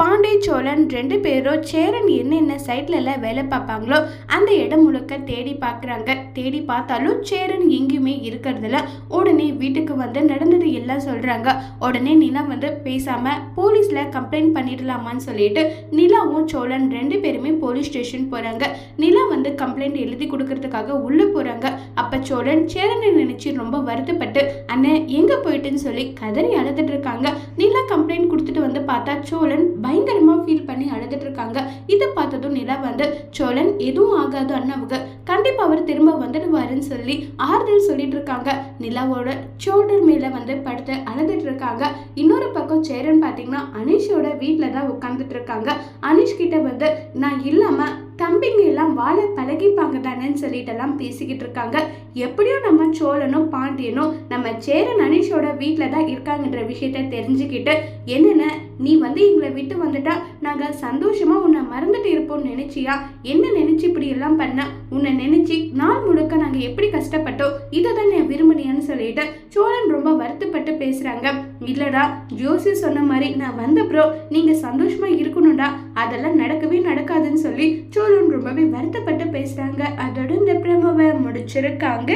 பாண்டே சோழன் ரெண்டு பேரும் சேரன் என்னென்ன சைட்ல எல்லாம் வேலை பார்ப்பாங்களோ அந்த இடம் முழுக்க தேடி பார்க்குறாங்க. தேடி பார்த்தாலும் சேரன் எங்கேயுமே இருக்கிறதில்ல. உடனே வீட்டுக்கு வந்து நடந்தது எல்லாம் சொல்கிறாங்க உடனே நிலா வந்து பேசாமல் போலீஸில் கம்ப்ளைண்ட் பண்ணிடலாமான்னு சொல்லிட்டு நிலாவும் சோழன் ரெண்டு பேருமே போலீஸ் ஸ்டேஷன் போகிறாங்க நிலா வந்து கம்ப்ளைண்ட் எழுதி கொடுக்கறதுக்காக உள்ளே போகிறாங்க அப்போ சோழன் சேரனை நினச்சி ரொம்ப வருத்தப்பட்டு அண்ணன் எங்கே போயிட்டுன்னு சொல்லி கதறி அழுதுட்டு இருக்காங்க. நிலா கம்ப்ளைண்ட் கொடுத்துட்டு வந்து பார்த்தா சோழன் பயங்கரமாக ஃபீல் பண்ணி அழுதுட்டு இருக்காங்க இதை பார்த்ததும் நிலா வந்து சோழன் எதுவும் ஆகாது அண்ணாவுக்கு. கண்டிப்பாக அவர் திரும்ப வந்துடுவாருன்னு சொல்லி ஆறுதல் சொல்லிட்டு இருக்காங்க நிலாவோட ஷோல்டர் மேலே வந்து படுத்து அழுதுட்டு இருக்காங்க இன்னொரு பக்கம் சேரன் பார்த்தீங்கன்னா அனீஷோட வீட்டில் தான் உட்காந்துட்டு இருக்காங்க அனீஷ் கிட்ட வந்து நான் இல்லாமல் தம்பிங்க எல்லாம் வாழ பழகிப்பாங்க தானேன்னு சொல்லிட்டு எல்லாம் பேசிக்கிட்டு இருக்காங்க எப்படியோ நம்ம சோழனும் பாண்டியனும் நம்ம சேரன் அனீஷோட வீட்டில் தான் இருக்காங்கன்ற விஷயத்த தெரிஞ்சுக்கிட்டு என்னென்ன நீ வந்து எங்களை விட்டு வந்துட்டா நாங்கள் சந்தோஷமாக உன்னை மறந்துட்டு இருப்போம்னு நினைச்சியா? என்ன நினைச்சு இப்படி எல்லாம் பண்ண? உன்னை நினச்சி நாள் முழுக்க நாங்கள் எப்படி கஷ்டப்பட்டோம்? இதை தான் நான் விரும்பினியான்னு சொல்லிட்டு சோழன் ரொம்ப வருத்தப்பட்டு பேசுகிறாங்க இல்லைடா ஜோசி சொன்ன மாதிரி நான் வந்த ப்ரோ நீங்கள் சந்தோஷமாக இருக்கணும்டா. அதெல்லாம் நடக்கவே நடக்காதுன்னு சொல்லி ரொம்பவே வருத்தப்பட்டு பேசுறாங்க. அதோட இந்த பிரமவை முடிச்சிருக்காங்க.